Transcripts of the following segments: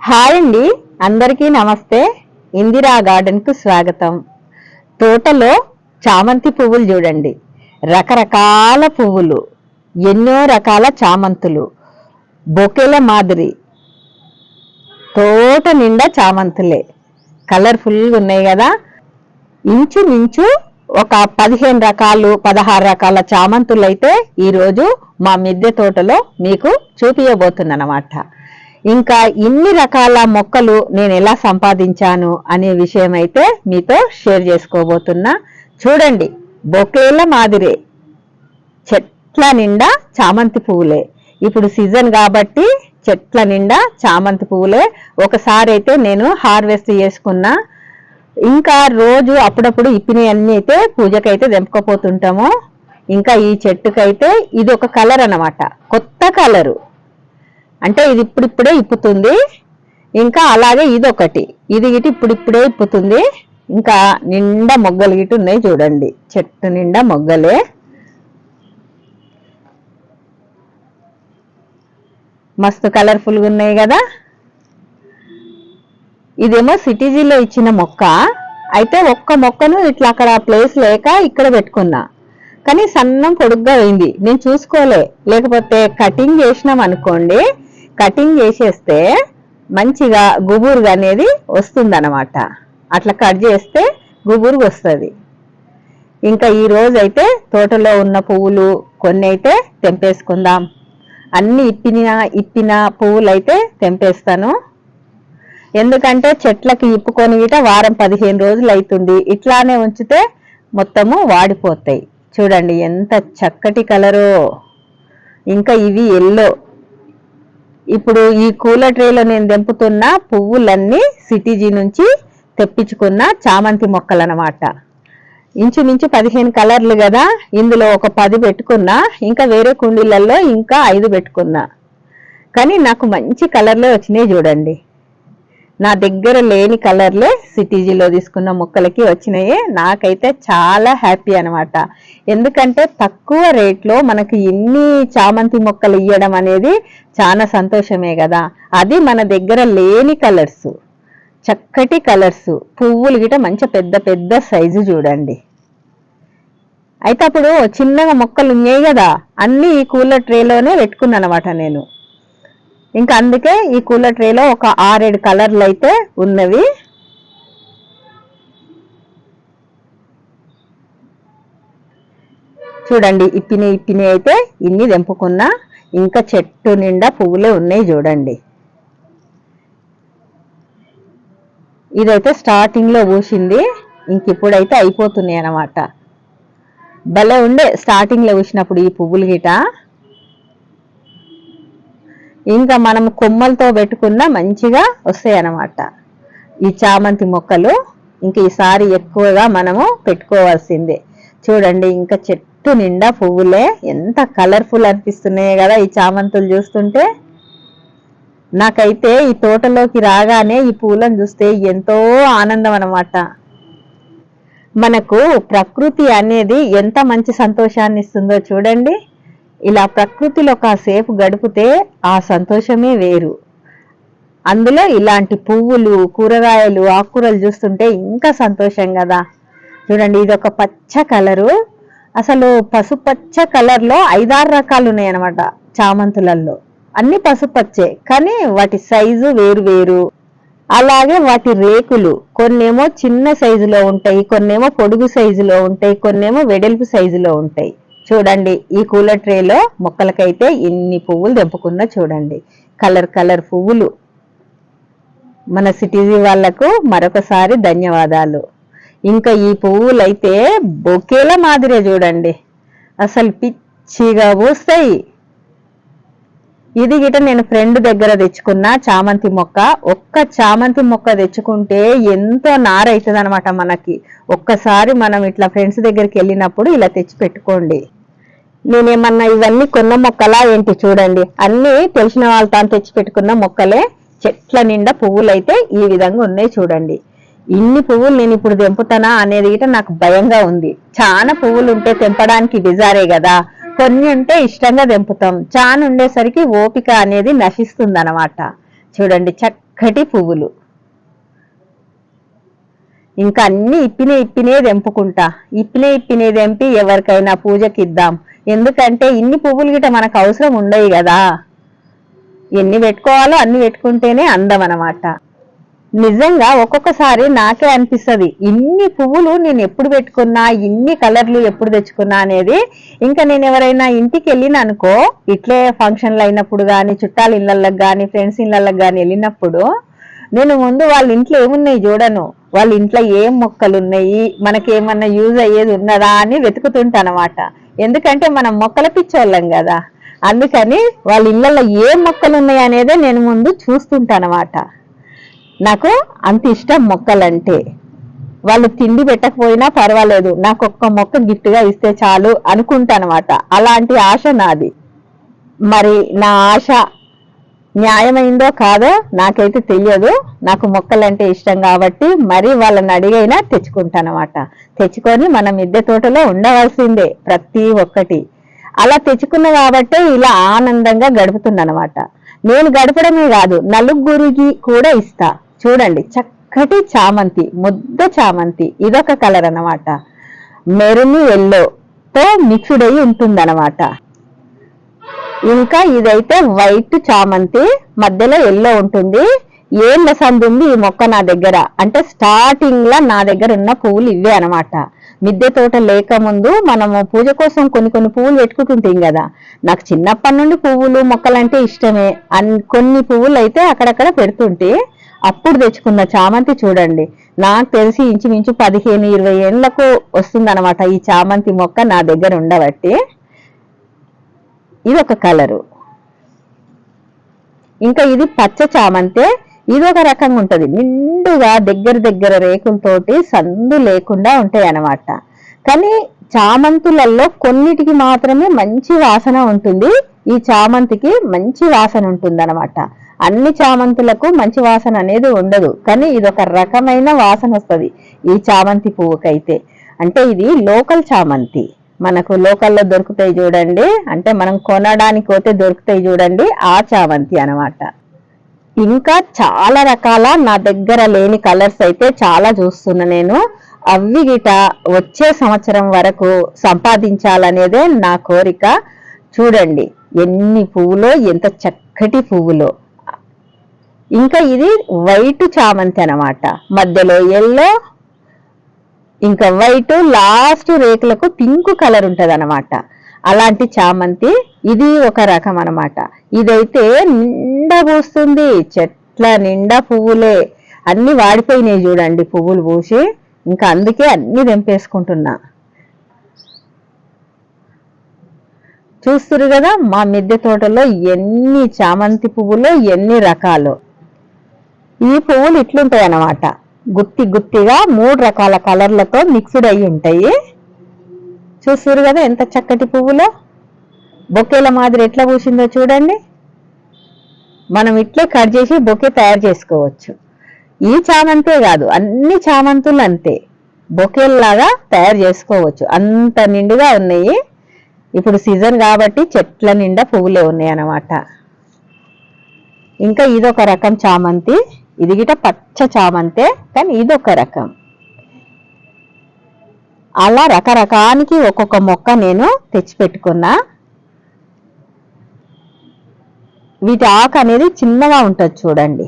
Hi అండి. అందరికీ నమస్తే. ఇందిరా గార్డెన్కు స్వాగతం. తోటలో చామంతి పువ్వులు చూడండి. రకరకాల పువ్వులు ఎన్నో రకాల చామంతులు. బొకేల మాదిరి తోట నిండా చామంతులే. కలర్ఫుల్గా ఉన్నాయి కదా. ఇంచుమించు ఒక పదిహేను రకాలు పదహారు రకాల చామంతులు అయితే ఈరోజు మా మిద్దె తోటలో మీకు చూపించబోతున్నానమాట ఇంకా ఇన్ని రకాల మొక్కలు నేను ఎలా సంపాదించాను అనే విషయం అయితే మీతో షేర్ చేసుకోబోతున్నా. చూడండి బొకేల మాదిరే చెట్ల నిండా చామంతి పువ్వులే. ఇప్పుడు సీజన్ కాబట్టి చెట్ల నిండా చామంతి పువ్వులే. ఒకసారి అయితే నేను హార్వెస్ట్ చేసుకున్నా ఇంకా రోజు అప్పుడప్పుడు ఇప్పిని అన్ని అయితే పూజకైతే తెంపుకపోతుంటాము. ఇంకా ఈ చెట్టుకైతే ఇది ఒక కలర్ అన్నమాట కొత్త కలరు. అంటే ఇది ఇప్పుడిప్పుడే ఇప్పుతుంది. ఇంకా అలాగే ఇది ఒకటి ఇది గిటి ఇప్పుడిప్పుడే ఇప్పుతుంది. ఇంకా నిండా మొగ్గలు గిటి ఉన్నాయి చూడండి. చెట్టు నిండా మొగ్గలే. మస్తు కలర్ఫుల్గా ఉన్నాయి కదా. ఇదేమో సిటీజీలో ఇచ్చిన మొక్క. అయితే ఒక్క మొక్కను ఇట్లా అక్కడ ప్లేస్ లేక ఇక్కడ పెట్టుకున్నా. కానీ సన్నం పొడుగ్గా అయింది నేను చూసుకోలే. లేకపోతే కటింగ్ చేసినాం అనుకోండి. కటింగ్ చేసేస్తే మంచిగా గుబురుగా అనేది వస్తుందన్నమాట. అట్లా కట్ చేస్తే గుబురుగా వస్తుంది. ఇంకా ఈ అయితే తోటలో ఉన్న పువ్వులు కొన్ని అయితే తెంపేసుకుందాం. అన్ని ఇప్పిన ఇప్పిన పువ్వులు అయితే తెంపేస్తాను. ఎందుకంటే చెట్లకి ఇప్పుకొని గిట వారం పదిహేను రోజులు అవుతుంది ఇట్లానే ఉంచితే మొత్తము వాడిపోతాయి. చూడండి ఎంత చక్కటి కలరో. ఇంకా ఇవి ఎల్లో. ఇప్పుడు ఈ కూల ట్రేలో నేను తెంపుతున్న పువ్వులన్నీ సిటీజీ నుంచి తెప్పించుకున్న చామంతి మొక్కలు అన్నమాట ఇంచుమించు పదిహేను కలర్లు కదా ఇందులో ఒక పది పెట్టుకున్నా ఇంకా వేరే కుండీలలో ఇంకా ఐదు పెట్టుకున్నా. కానీ నాకు మంచి కలర్లో వచ్చినాయి చూడండి. నా దగ్గర లేని కలర్లే సిటీజీలో తీసుకున్న మొక్కలకి వచ్చినాయి. నాకైతే చాలా హ్యాపీ అనమాట ఎందుకంటే తక్కువ రేట్లో మనకి ఇన్ని చామంతి మొక్కలు ఇవ్వడం అనేది చాలా సంతోషమే కదా. అది మన దగ్గర లేని కలర్స్ చక్కటి కలర్స్ పువ్వులు గిట మంచి పెద్ద పెద్ద సైజు చూడండి. అయితే అప్పుడు చిన్నగా మొక్కలు ఉన్నాయి కదా అన్నీ ఈ కూలర్ ట్రేలోనే పెట్టుకున్నాను అనమాట నేను. ఇంకా అందుకే ఈ కూలర్ ట్రేలో ఒక ఆరేడు కలర్లు అయితే ఉన్నవి. చూడండి ఇప్పిని ఇప్పిని అయితే ఇన్ని తెంపుకున్నా ఇంకా చెట్టు నిండా పువ్వులే ఉన్నాయి చూడండి. ఇదైతే స్టార్టింగ్లో పూసింది ఇంక ఇప్పుడైతే అయిపోతున్నాయి అన్నమాట భలే ఉండే స్టార్టింగ్లో పూసినప్పుడు ఈ పువ్వులు గిట. ఇంకా మనం కొమ్మలతో పెట్టుకున్న మంచిగా వస్తాయి అన్నమాట ఈ చామంతి మొక్కలు ఇంక ఈసారి ఎక్కువగా మనము పెట్టుకోవాల్సిందే. చూడండి ఇంకా చెట్టు నిండా పువ్వులే. ఎంత కలర్ఫుల్ అనిపిస్తున్నాయి కదా ఈ చామంతులు చూస్తుంటే. నాకైతే ఈ తోటలోకి రాగానే ఈ పూలను చూస్తే ఎంతో ఆనందం అనమాట మనకు ప్రకృతి అనేది ఎంత మంచి సంతోషాన్ని ఇస్తుందో చూడండి. ఇలా ప్రకృతిలో కాసేపు గడిపితే ఆ సంతోషమే వేరు. అందులో ఇలాంటి పువ్వులు కూరగాయలు ఆకుకూరలు చూస్తుంటే ఇంకా సంతోషం కదా. చూడండి ఇది ఒక పచ్చ కలరు. అసలు పసుపచ్చ కలర్లో ఐదారు రకాలు ఉన్నాయి చామంతులల్లో. అన్ని పసుపచ్చే కానీ వాటి సైజు వేరు వేరు. అలాగే వాటి రేకులు కొన్నేమో చిన్న సైజులో ఉంటాయి కొన్నేమో పొడుగు సైజులో ఉంటాయి కొన్నేమో వెడల్పు సైజులో ఉంటాయి. చూడండి ఈ కూలర్ ట్రేలో మొక్కలకైతే ఇన్ని పువ్వులు దెబ్బకున్నా చూడండి. కలర్ కలర్ పువ్వులు. మన సిటీజీ వాళ్ళకు మరొకసారి ధన్యవాదాలు. ఇంకా ఈ పువ్వులైతే బొకేల మాదిరే చూడండి. అసలు పిచ్చిగా పూస్తాయి. ఇది గిట నేను ఫ్రెండ్ దగ్గర తెచ్చుకున్న చామంతి మొక్క. ఒక్క చామంతి మొక్క తెచ్చుకుంటే ఎంతో నారైతుంది అనమాట మనకి. ఒక్కసారి మనం ఇట్లా ఫ్రెండ్స్ దగ్గరికి వెళ్ళినప్పుడు ఇలా తెచ్చి పెట్టుకోండి. నేనేమన్నా ఇవన్నీ కొన్న మొక్కలా ఏంటి చూడండి. అన్ని తెలిసిన వాళ్ళతో తెచ్చి పెట్టుకున్న మొక్కలే చెట్ల నిండా పువ్వులైతే ఈ విధంగా ఉన్నాయి చూడండి. ఇన్ని పువ్వులు నేను ఇప్పుడు తెంపుతానా అనేది గిట నాకు భయంగా ఉంది. చాలా పువ్వులు ఉంటే తెంపడానికి బిజారే కదా. కొన్ని ఉంటే ఇష్టంగా తెంపుతాం చాన్ ఉండేసరికి ఓపిక అనేది నశిస్తుంది చూడండి చక్కటి పువ్వులు. ఇంకా అన్ని ఇప్పినే ఇప్పినే తెంపుకుంటా ఇప్పినే ఇప్పినే తెంపి ఎవరికైనా పూజకి ఇద్దాం ఎందుకంటే ఇన్ని పువ్వులు గిట మనకు అవసరం ఉండవు కదా ఎన్ని పెట్టుకోవాలో అన్ని పెట్టుకుంటేనే అందం అనమాట నిజంగా ఒక్కొక్కసారి నాకే అనిపిస్తుంది ఇన్ని పువ్వులు నేను ఎప్పుడు పెట్టుకున్నా ఇన్ని కలర్లు ఎప్పుడు తెచ్చుకున్నా అనేది. ఇంకా నేను ఎవరైనా ఇంటికి వెళ్ళిన అనుకో ఇట్లే ఫంక్షన్లు అయినప్పుడు కానీ చుట్టాల ఇళ్ళకి కానీ ఫ్రెండ్స్ ఇళ్ళకి కానీ వెళ్ళినప్పుడు నేను ముందు వాళ్ళ ఇంట్లో ఏమున్నాయి చూడను. వాళ్ళ ఇంట్లో ఏం మొక్కలు ఉన్నాయి మనకేమన్నా యూజ్ అయ్యేది ఉన్నదా అని వెతుకుతుంటానమాట. ఎందుకంటే మనం మొక్కల పిచ్చోళ్ళం కదా అందుకని వాళ్ళ ఇళ్ళల్లో ఏ మొక్కలు ఉన్నాయి అనేదే నేను ముందు చూస్తుంటానమాట. నాకు అంత ఇష్టం మొక్కలంటే. వాళ్ళు తిండి పెట్టకపోయినా పర్వాలేదు నాకు ఒక్క మొక్క గిఫ్ట్గా ఇస్తే చాలు అనుకుంటానమాట. అలాంటి ఆశ నాది. మరి నా ఆశ న్యాయమైందో కాదో నాకైతే తెలియదు. నాకు మొక్కలంటే ఇష్టం కాబట్టి మరి వాళ్ళని అడిగైనా తెచ్చుకుంటానమాట. తెచ్చుకొని మన మిద్దె తోటలో ఉండవలసిందే ప్రతి ఒక్కటి. అలా తెచ్చుకున్న కాబట్టే ఇలా ఆనందంగా గడుపుతున్నానమాట నేను గడపడమే కాదు నలుగురికి కూడా ఇస్తా. చూడండి చక్కటి చామంతి ముద్ద చామంతి ఇదొక కలర్ అనమాట మెరూన్ ఎల్లో తో మిక్స్డ్ అయి ఉంటుందన్నమాట. ఇంకా ఇదైతే వైట్ చామంతి మధ్యలో ఎల్లో ఉంటుంది. ఏళ్ళ లసంది ఉంది ఈ మొక్క నా దగ్గర. అంటే స్టార్టింగ్ లా నా దగ్గర ఉన్న పువ్వులు ఇవే అన్నమాట. మిద్దె తోట లేక ముందు మనము పూజ కోసం కొన్ని కొన్ని పువ్వులు పెట్టుకుంటుంటాం కదా. నాకు చిన్నప్పటి నుండి పువ్వులు మొక్కలంటే ఇష్టమే. అన్ కొన్ని పువ్వులు అయితే అక్కడక్కడ పెడుతుంటే అప్పుడు తెచ్చుకున్న చామంతి చూడండి. నాకు తెలిసి ఇంచుమించు పదిహేను ఇరవై ఏళ్ళకు వస్తుందన్నమాట ఈ చామంతి మొక్క నా దగ్గర ఉండబట్టి. ఇది ఒక కలరు. ఇంకా ఇది పచ్చ చామంతే. ఇది ఒక రకంగా ఉంటుంది. నిండుగా దగ్గర దగ్గర రేకులతోటి సందు లేకుండా ఉంటాయి అన్నమాట కానీ చామంతులలో కొన్నిటికి మాత్రమే మంచి వాసన ఉంటుంది. ఈ చామంతికి మంచి వాసన ఉంటుంది అనమాట అన్ని చామంతులకు మంచి వాసన అనేది ఉండదు. కానీ ఇది ఒక రకమైన వాసన వస్తుంది. ఈ చామంతి పువ్వుకైతే. అంటే ఇది లోకల్ చామంతి. మనకు లోకల్లో దొరుకుతాయి చూడండి. అంటే మనం కొనడానికి పోతే దొరుకుతాయి చూడండి. ఆ చామంతి అన్నమాట. ఇంకా చాలా రకాల నా దగ్గర లేని కలర్స్ అయితే చాలా చూస్తున్నా నేను. అవి గిట వచ్చే సంవత్సరం వరకు సంపాదించాలనేదే నా కోరిక. చూడండి ఎన్ని పువ్వులో ఎంత చక్కటి పువ్వులో. ఇంకా ఇది వైట్ చామంతి అన్నమాట. మధ్యలో ఎల్లో ఇంకా వైట్ లాస్ట్ రేకులకు పింక్ కలర్ ఉంటుంది అనమాట అలాంటి చామంతి ఇది ఒక రకం అన్నమాట. ఇదైతే నిండా పూస్తుంది చెట్ల నిండా పువ్వులే. అన్ని వాడిపోయినాయి చూడండి పువ్వులు పూసి. ఇంకా అందుకే అన్ని తెంపేసుకుంటున్నా. చూస్తురు కదా మా మిద్దె తోటలో ఎన్ని చామంతి పువ్వులు ఎన్ని రకాలు. ఈ పువ్వులు ఇట్లుంటాయి అన్నమాట. గుత్తి గుత్తిగా మూడు రకాల కలర్లతో మిక్స్డ్ అయి ఉంటాయి. చూస్తురు కదా ఎంత చక్కటి పువ్వులో? బొకేల మాదిరి ఎట్లా పూసిందో చూడండి. మనం ఇట్లే కట్ చేసి బొకే తయారు చేసుకోవచ్చు. ఈ చామంతే కాదు అన్ని చామంతులు అంతే. బొకేల్లాగా తయారు చేసుకోవచ్చు. అంత నిండుగా ఉన్నాయి. ఇప్పుడు సీజన్ కాబట్టి చెట్ల నిండా పువ్వులే ఉన్నాయి అన్నమాట. ఇంకా ఇదొక రకం చామంతి. ఇది గిట పచ్చ చామంతే కానీ ఇదొక రకం. అలా రకరకానికి ఒక్కొక్క మొక్క నేను తెచ్చిపెట్టుకున్నా. వీటి ఆకు అనేది చిన్నగా ఉంటుంది చూడండి.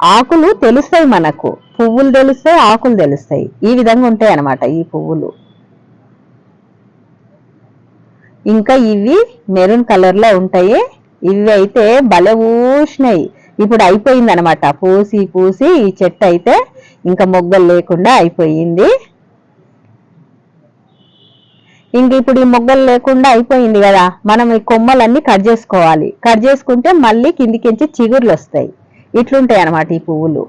ఆకులు తెలుస్తాయి మనకు. పువ్వులు తెలుస్తాయి ఆకులు తెలుస్తాయి. ఈ విధంగా ఉంటాయి అన్నమాట ఈ పువ్వులు. ఇంకా ఇవి మెరూన్ కలర్లో ఉంటాయి. ఇవి అయితే భలే ఇప్పుడు అయిపోయింది అనమాట పూసి పూసి ఈ చెట్టు అయితే ఇంకా మొగ్గలు లేకుండా అయిపోయింది. ఇంక ఇప్పుడు ఈ మొగ్గలు లేకుండా అయిపోయింది కదా మనం ఈ కొమ్మలన్నీ కట్ చేసుకోవాలి. కట్ చేసుకుంటే మళ్ళీ కిందికించి చిగుర్లు వస్తాయి. ఇట్లుంటాయి అనమాట ఈ పువ్వులు.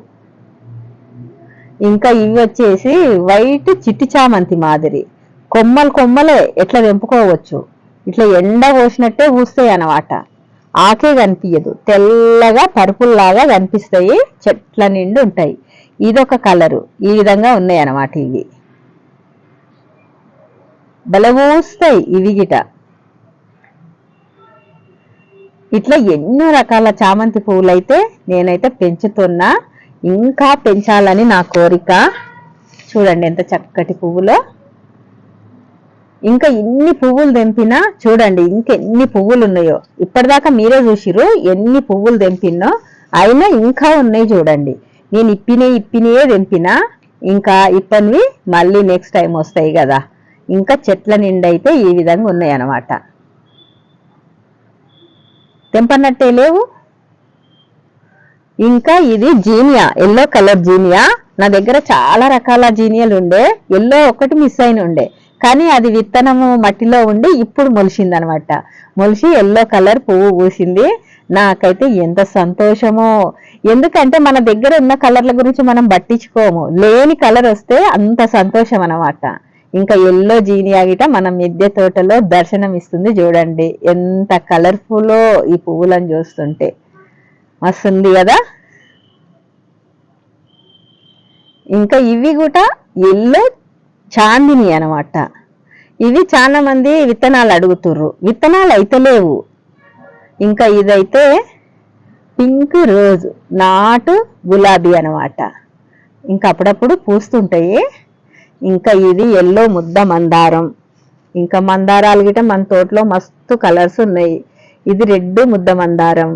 ఇంకా ఇవి వచ్చేసి వైట్ చిట్టి చామంతి మాదిరి. కొమ్మలు కొమ్మలే ఎట్లా తెంపుకోవచ్చు? ఇట్లా ఎండ పోసినట్టే పూస్తాయి అన్నమాట. ఆకే కనిపించదు తెల్లగా పరుపుల్లాగా కనిపిస్తాయి. చెట్ల నిండి ఉంటాయి. ఇదొక కలరు. ఈ విధంగా ఉన్నాయి అన్నమాట ఇవి బలవూస్తాయి ఇవి గిట. ఇట్లా ఎన్నో రకాల చామంతి పువ్వులు అయితే నేనైతే పెంచుతున్నా. ఇంకా పెంచాలని నా కోరిక. చూడండి ఎంత చక్కటి పువ్వులో. ఇంకా ఎన్ని పువ్వులు తెంపినా చూడండి ఇంకెన్ని పువ్వులు ఉన్నాయో. ఇప్పటిదాకా మీరే చూసిరు ఎన్ని పువ్వులు తెంపినో అయినా ఇంకా ఉన్నాయి చూడండి. నేను ఇప్పినే ఇప్పినే తెంపినా ఇంకా ఇప్పనివి మళ్ళీ నెక్స్ట్ టైం వస్తాయి కదా. ఇంకా చెట్ల నిండా అయితే ఈ విధంగా ఉన్నాయి అన్నమాట తెంపన్నట్టే లేవు. ఇంకా ఇది జీనియా ఎల్లో కలర్ జీనియా. నా దగ్గర చాలా రకాల జీనియాలు ఉండే ఎల్లో ఒకటి మిస్ అయిన ఉండే కానీ అది విత్తనము మట్టిలో ఉండి ఇప్పుడు మొలిసింది అనమాట మొలిసి ఎల్లో కలర్ పువ్వు పూసింది. నాకైతే ఎంత సంతోషమో. ఎందుకంటే మన దగ్గర ఉన్న కలర్ల గురించి మనం పట్టించుకోము. లేని కలర్ వస్తే అంత సంతోషం అనమాట ఇంకా ఎల్లో జీనియాగిట మన మిద్దె తోటలో దర్శనం ఇస్తుంది చూడండి. ఎంత కలర్ఫుల్ ఈ పువ్వులను చూస్తుంటే. మస్తుంది కదా? ఇంకా ఇవి కూడా ఎల్లో చాందిని అనమాట. ఇవి చాలా మంది విత్తనాలు అడుగుతుర్రు. విత్తనాలు అయితే లేవు. ఇంకా ఇదైతే పింక్ రోజ్ నాటు గులాబీ అనమాట. ఇంకా అప్పుడప్పుడు పూస్తుంటాయి. ఇంకా ఇది ఎల్లో ముద్ద మందారం. ఇంకా మందారాలు గిట మన తోటలో మస్తు కలర్స్ ఉన్నాయి. ఇది రెడ్ ముద్ద మందారం.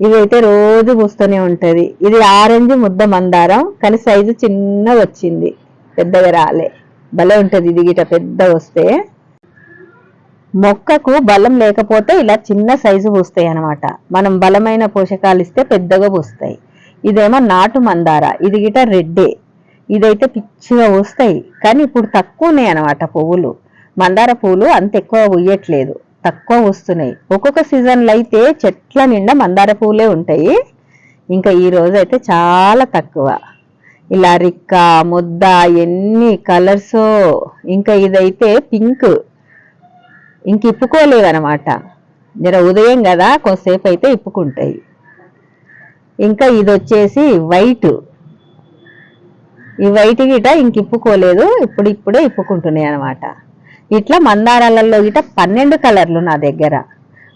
ఇదైతే రోజు పూస్తూనే ఉంటుంది. ఇది ఆరెంజ్ ముద్ద మందారం కానీ సైజు చిన్నగా వచ్చింది. పెద్దగా రాలే. భలే ఉంటుంది ఇది గిట పెద్ద వస్తే. మొక్కకు బలం లేకపోతే ఇలా చిన్న సైజు పూస్తాయి అన్నమాట. మనం బలమైన పోషకాలు ఇస్తే పెద్దగా పూస్తాయి. ఇదేమో నాటు మందార ఇది గిట రెడ్డే. ఇదైతే పిచ్చిగా పూస్తాయి. కానీ ఇప్పుడు తక్కువ ఉన్నాయి అనమాట పువ్వులు. మందార పువ్వులు అంత ఎక్కువ ఉయ్యట్లేదు తక్కువ వస్తున్నాయి ఒక్కొక్క సీజన్లో అయితే చెట్ల నిండా మందార పువ్వులే ఉంటాయి. ఇంకా ఈ రోజు అయితే చాలా తక్కువ. ఇలా రిక్క ముద్ద ఎన్ని కలర్స్ ఇంకా ఇదైతే పింక్. ఇంక ఇప్పుకోలేవన్నమాట జర ఉదయం కదా కొంతసేపు అయితే ఇప్పుకుంటాయి. ఇంకా ఇది వచ్చేసి వైట్. ఈ వైట్ గిట ఇంక ఇప్పుకోలేదు ఇప్పుడు ఇప్పుడే ఇప్పుకుంటున్నాయి అనమాట ఇట్లా మందారాలలో గిట పన్నెండు కలర్లు నా దగ్గర.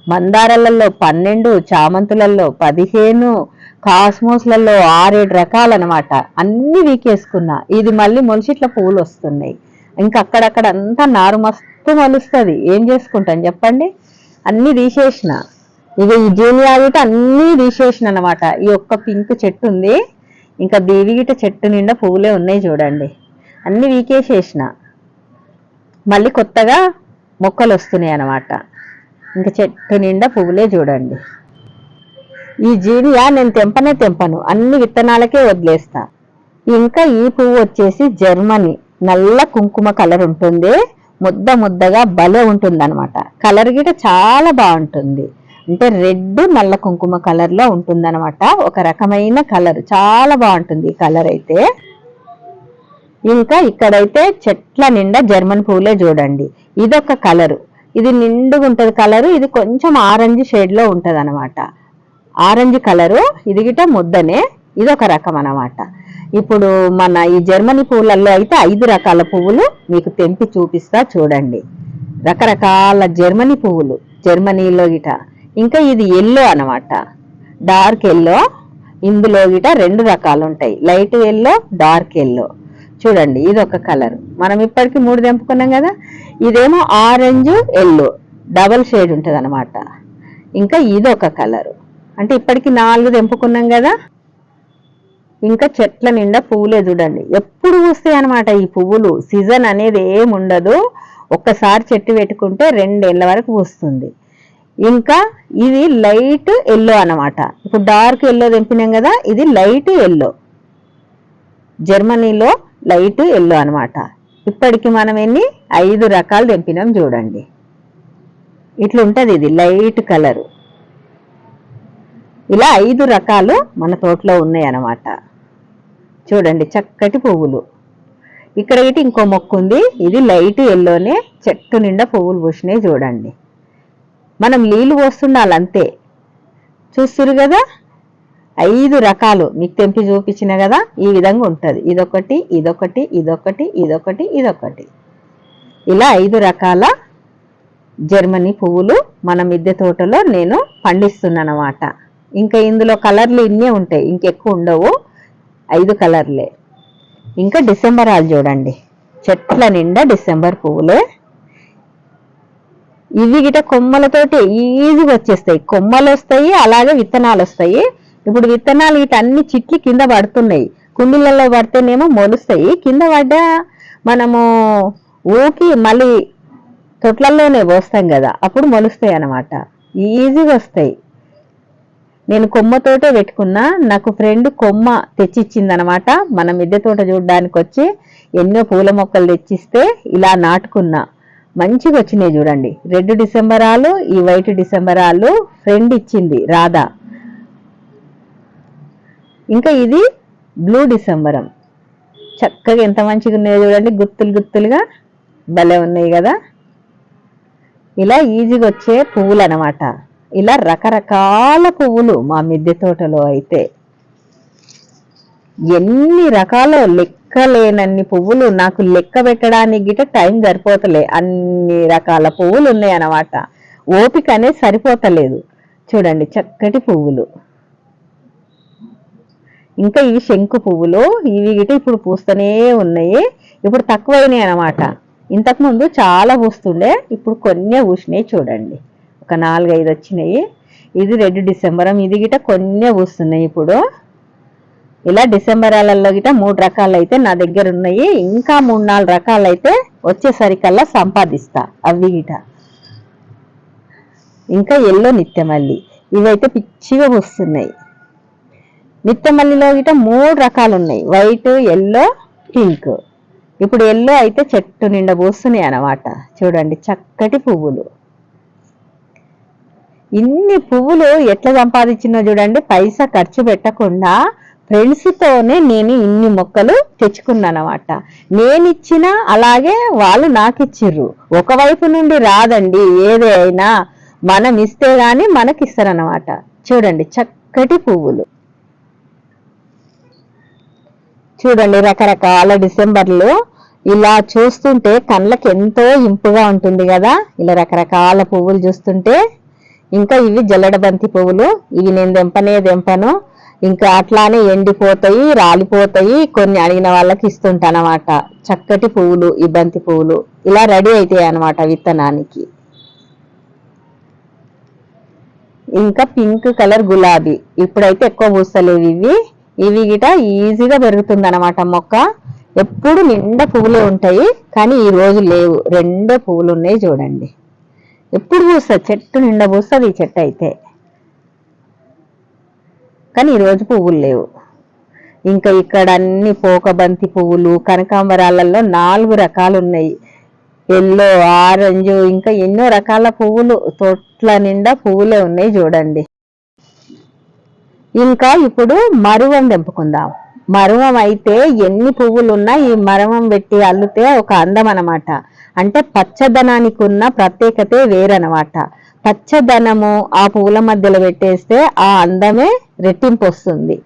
మందారాలలో పన్నెండు చామంతులలో పదిహేను కాస్మోస్లలో ఆరేడు రకాలన్నమాట. అన్ని వీకేసుకున్నా. ఇది మళ్ళీ మొలిచిట్ల పువ్వులు వస్తున్నాయి ఇంకా అక్కడక్కడ అంతా నారు మస్తు మలుస్తుంది. ఏం చేసుకుంటాను చెప్పండి? అన్నీ తీసేసిన. ఇక ఈ జూనియా గిట తీసేసిన అనమాట ఈ ఒక్క పింక్ చెట్టు ఉంది. ఇంకా దేవి గిట చెట్టు నిండా పువ్వులే ఉన్నాయి చూడండి. అన్ని వీకేసేసిన. మళ్ళీ కొత్తగా మొక్కలు వస్తున్నాయి అన్నమాట ఇంకా చెట్టు నిండా పువ్వులే చూడండి. ఈ జీనియా నేను తెంపనే తెంపను. అన్ని విత్తనాలకే వదిలేస్తా. ఇంకా ఈ పువ్వు వచ్చేసి జర్మనీ. నల్ల కుంకుమ కలర్ ఉంటుంది. ముద్ద ముద్దగా భలే ఉంటుంది అనమాట కలర్ గిట చాలా బాగుంటుంది. అంటే రెడ్ నల్ల కుంకుమ కలర్లో ఉంటుందన్నమాట. ఒక రకమైన కలర్. చాలా బాగుంటుంది ఈ కలర్ అయితే. ఇంకా ఇక్కడైతే చెట్ల నిండా జర్మన్ పువ్వులే చూడండి. ఇదొక కలరు. ఇది నిండుగా ఉంటుంది కలరు. ఇది కొంచెం ఆరెంజ్ షేడ్లో ఉంటుంది అనమాట ఆరెంజ్ కలరు ఇది గిట ముద్దనే. ఇది ఒక రకం అన్నమాట. ఇప్పుడు మన ఈ జర్మనీ పువ్వులలో అయితే ఐదు రకాల పువ్వులు మీకు తెంపి చూపిస్తా చూడండి. రకరకాల జర్మనీ పువ్వులు జర్మనీలో గిట. ఇంకా ఇది ఎల్లో అనమాట డార్క్ ఎల్లో ఇందులో గిట రెండు రకాలు ఉంటాయి. Light yellow dark yellow. చూడండి ఇది ఒక కలర్. మనం ఇప్పటికీ మూడు తెంపుకున్నాం కదా? ఇదేమో ఆరెంజ్ ఎల్లో. డబల్ షేడ్ ఉంటుంది అనమాట ఇంకా ఇదొక కలరు. అంటే ఇప్పటికి నాలుగు తెంపుకున్నాం కదా. ఇంకా చెట్ల నిండా పువ్వులే చూడండి. ఎప్పుడు పూస్తాయి అనమాట ఈ పువ్వులు. సీజన్ అనేది ఏముండదు ఒక్కసారి చెట్టు పెట్టుకుంటే రెండేళ్ళ వరకు పూస్తుంది. ఇంకా ఇది లైట్ ఎల్లో అనమాట ఇప్పుడు డార్క్ ఎల్లో తెంపినాం కదా ఇది లైట్ ఎల్లో. జర్మనీలో లైట్ ఎల్లో అనమాట ఇప్పటికి మనం ఎన్ని? ఐదు రకాలు తెంపినాం చూడండి. ఇట్లా ఉంటుంది ఇది లైట్ కలరు. ఇలా ఐదు రకాలు మన తోటలో ఉన్నాయి అన్నమాట. చూడండి చక్కటి పువ్వులు. ఇక్కడ ఇటు ఇంకో మొక్క ఉంది. ఇది లైట్ ఎల్లోనే చెట్టు నిండా పువ్వులు పూసినాయి చూడండి. మనం నీళ్ళు పోస్తుండాలి అంతే. చూస్తురు కదా? ఐదు రకాలు. మీకు తెంపి చూపించిన కదా? ఈ విధంగా ఉంటుంది. ఇదొకటి ఇదొకటి ఇదొకటి ఇదొకటి ఇదొకటి. ఇలా ఐదు రకాల జర్మనీ పువ్వులు మన మిద్దె తోటలో నేను పండిస్తున్నానమాట. ఇంకా ఇందులో కలర్లు ఇన్నే ఉంటాయి ఇంకెక్కువ ఉండవు. ఐదు కలర్లే. ఇంకా డిసెంబర్ ఆలు చూడండి. చెట్ల నిండా డిసెంబర్ పువ్వులే. ఇవి గిట కొమ్మలతోటి ఈజీగా వచ్చేస్తాయి. కొమ్మలు వస్తాయి అలాగే విత్తనాలు వస్తాయి ఇప్పుడు విత్తనాలు గిట అన్ని చిట్లు కింద పడుతున్నాయి. కుండీలలో పడితేనేమో మొలుస్తాయి. కింద పడ్డా మనము ఊకి మళ్ళీ తొట్లల్లోనే పోస్తాం కదా అప్పుడు మొలుస్తాయి అన్నమాట. ఈజీగా వస్తాయి. నేను కొమ్మతోటే పెట్టుకున్నా నాకు ఫ్రెండ్ కొమ్మ తెచ్చిచ్చిందనమాట. మన మిద్దె తోట చూడడానికి వచ్చి ఎన్నో పూల మొక్కలు తెచ్చిస్తే ఇలా నాటుకున్నా. మంచిగా వచ్చినాయి చూడండి. రెడ్ డిసెంబరాలు ఈ వైట్ డిసెంబరాలు ఫ్రెండ్ ఇచ్చింది రాధా. ఇంకా ఇది బ్లూ డిసెంబరం. చక్కగా ఎంత మంచిగా ఉన్నాయో చూడండి. గుత్తులు గుత్తులుగా భలే ఉన్నాయి కదా. ఇలా ఈజీగా వచ్చే పువ్వులు అనమాట ఇలా రకరకాల పువ్వులు మా మిద్దె తోటలో అయితే ఎన్ని రకాల లెక్కలేనన్ని పువ్వులు నాకు లెక్క పెట్టడానికి గిట టైం సరిపోతలే. అన్ని రకాల పువ్వులు ఉన్నాయి అన్నమాట ఓపిక అనేది సరిపోతలేదు. చూడండి చక్కటి పువ్వులు. ఇంకా ఇవి శంకు పువ్వులు ఇవి గిట ఇప్పుడు పూస్తూనే ఉన్నాయి. ఇప్పుడు తక్కువైనాయి అన్నమాట ఇంతకుముందు చాలా పూస్తుండే ఇప్పుడు కొన్ని పూసినాయి చూడండి. ఒక నాలుగైదు వచ్చినాయి. ఇది రెడ్ డిసెంబరం. ఇది గిట కొన్ని పూస్తున్నాయి ఇప్పుడు. ఇలా డిసెంబరాలలో గిట మూడు రకాలు అయితే నా దగ్గర ఉన్నాయి. ఇంకా మూడు నాలుగు రకాలు అయితే వచ్చేసరికల్లా సంపాదిస్తా అవి గిట. ఇంకా ఎల్లో నిత్యమల్లి. ఇవైతే పిచ్చిగా పూస్తున్నాయి. నిత్యమల్లిలో గిట మూడు రకాలు ఉన్నాయి వైట్ ఎల్లో పింక్. ఇప్పుడు ఎల్లో అయితే చెట్టు నిండా పూస్తున్నాయి అన్నమాట. చూడండి చక్కటి పువ్వులు. ఇన్ని పువ్వులు ఎట్లా సంపాదించినా చూడండి పైసా ఖర్చు పెట్టకుండా ఫ్రెండ్స్తోనే నేను ఇన్ని మొక్కలు తెచ్చుకున్నానమాట. నేను ఇచ్చిన అలాగే వాళ్ళు నాకు ఇచ్చిర్రు ఒకవైపు నుండి రాదండి ఏదైనా మనం ఇస్తే గాని మనకి ఇస్తారనమాట చూడండి చక్కటి పువ్వులు. చూడండి రకరకాల డిసెంబర్లు ఇలా చూస్తుంటే కళ్ళకి ఎంతో ఇంపుగా ఉంటుంది కదా. ఇలా రకరకాల పువ్వులు చూస్తుంటే ఇంకా ఇవి జల్లడబంతి పువ్వులు. ఇవి నేను దెంపనే దెంపను ఇంకా అట్లానే ఎండిపోతాయి రాలిపోతాయి. కొన్ని అడిగిన వాళ్ళకి ఇస్తుంటానమాట. చక్కటి పువ్వులు ఈ బంతి పువ్వులు. ఇలా రెడీ అవుతాయి అన్నమాట విత్తనానికి. ఇంకా పింక్ కలర్ గులాబీ. ఇప్పుడైతే ఎక్కువ పూస్తలేవు ఇవి. ఇవి గిట ఈజీగా పెరుగుతుంది అనమాట మొక్క. ఎప్పుడు నిండా పువ్వులే ఉంటాయి కానీ ఈ రోజు లేవు. రెండే పువ్వులు ఉన్నాయి చూడండి. ఎప్పుడు పూస్తుంది చెట్టు నిండా పూస్తుంది ఈ చెట్టు అయితే. కానీ ఈరోజు పువ్వులు లేవు. ఇంకా ఇక్కడ అన్ని పోకబంతి పువ్వులు కనకాంబరాలలో నాలుగు రకాలు ఉన్నాయి. ఎల్లో ఆరెంజ్ ఇంకా ఎన్నో రకాల పువ్వులు తోట్ల నిండా పువ్వులే ఉన్నాయి చూడండి. ఇంకా ఇప్పుడు మరువం తెంపుకుందాం. మరువం అయితే ఎన్ని పువ్వులు ఉన్నా ఈ మరువం పెట్టి అల్లితే ఒక అందం అన్నమాట. అంటే పచ్చదనానికి ఉన్న ప్రత్యేకతే వేరనమాట పచ్చదనము ఆ పువ్వుల మధ్యలో పెట్టేస్తే ఆ అందమే రెట్టింపు వస్తుంది.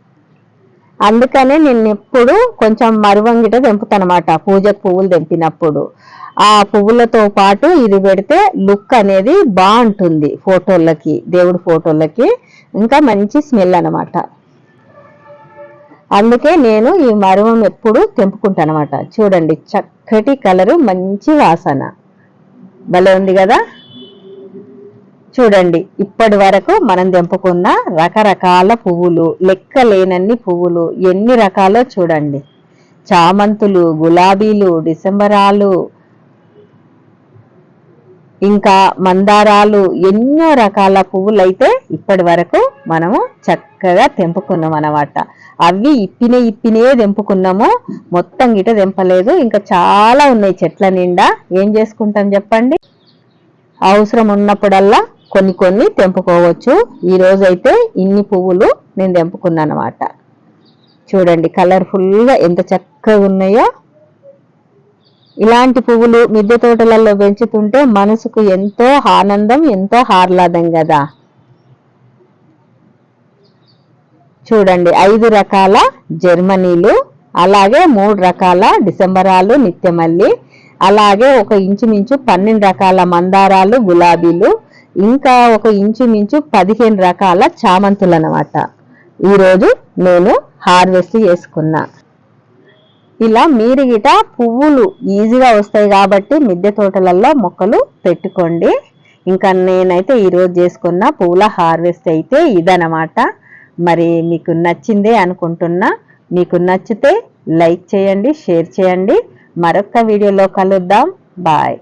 అందుకనే నేను ఎప్పుడు కొంచెం మరువంగిట తెంపుతానమాట. పూజకు పువ్వులు తెంపినప్పుడు. ఆ పువ్వులతో పాటు ఇది పెడితే లుక్ అనేది బాగుంటుంది ఫోటోలకి దేవుడి ఫోటోలకి. ఇంకా మంచి స్మెల్ అన్నమాట. అందుకే నేను ఈ మరువం ఎప్పుడు తెంపుకుంటానమాట. చూడండి చక్కటి కలరు మంచి వాసన. భలే ఉంది కదా? చూడండి ఇప్పటి వరకు మనం తెంపుకున్న రకరకాల పువ్వులు లెక్క లేనన్ని పువ్వులు ఎన్ని రకాలో చూడండి. చామంతులు గులాబీలు డిసెంబరాలు ఇంకా మందారాలు ఎన్నో రకాల పువ్వులు అయితే ఇప్పటి వరకు మనము చక్కగా తెంపుకున్నాం అన్నమాట. అవి ఇప్పినే ఇప్పినే తెంపుకున్నాము. మొత్తం గిట తెంపలేదు. ఇంకా చాలా ఉన్నాయి చెట్ల నిండా. ఏం చేసుకుంటాం చెప్పండి? అవసరం ఉన్నప్పుడల్లా కొన్ని కొన్ని తెంపుకోవచ్చు. ఈ రోజైతే ఇన్ని పువ్వులు నేను తెంపుకున్నాను అనమాట చూడండి కలర్ఫుల్గా ఎంత చక్కగా ఉన్నాయో. ఇలాంటి పువ్వులు మిద్దె తోటలలో పెంచుతుంటే మనసుకు ఎంతో ఆనందం ఎంతో ఆహ్లాదం కదా. చూడండి ఐదు రకాల జర్మనీలు అలాగే మూడు రకాల డిసెంబరాలు నిత్యమల్లి అలాగే ఒక ఇంచుమించు పన్నెండు రకాల మందారాలు గులాబీలు ఇంకా ఒక ఇంచుమించు పదిహేను రకాల చామంతులు అన్నమాట. ఈరోజు నేను హార్వెస్ట్ చేసుకున్నా. ఇలా మీరు గిట పువ్వులు ఈజీగా వస్తాయి కాబట్టి మిద్దె తోటలలో మొక్కలు పెట్టుకోండి. ఇంకా నేనైతే ఈరోజు చేసుకున్న పువ్వుల హార్వెస్ట్ అయితే ఇదనమాట మరి మీకు నచ్చిందే అనుకుంటున్నా మీకు నచ్చితే లైక్ చేయండి షేర్ చేయండి. మరొక వీడియోలో కలుద్దాం. బాయ్.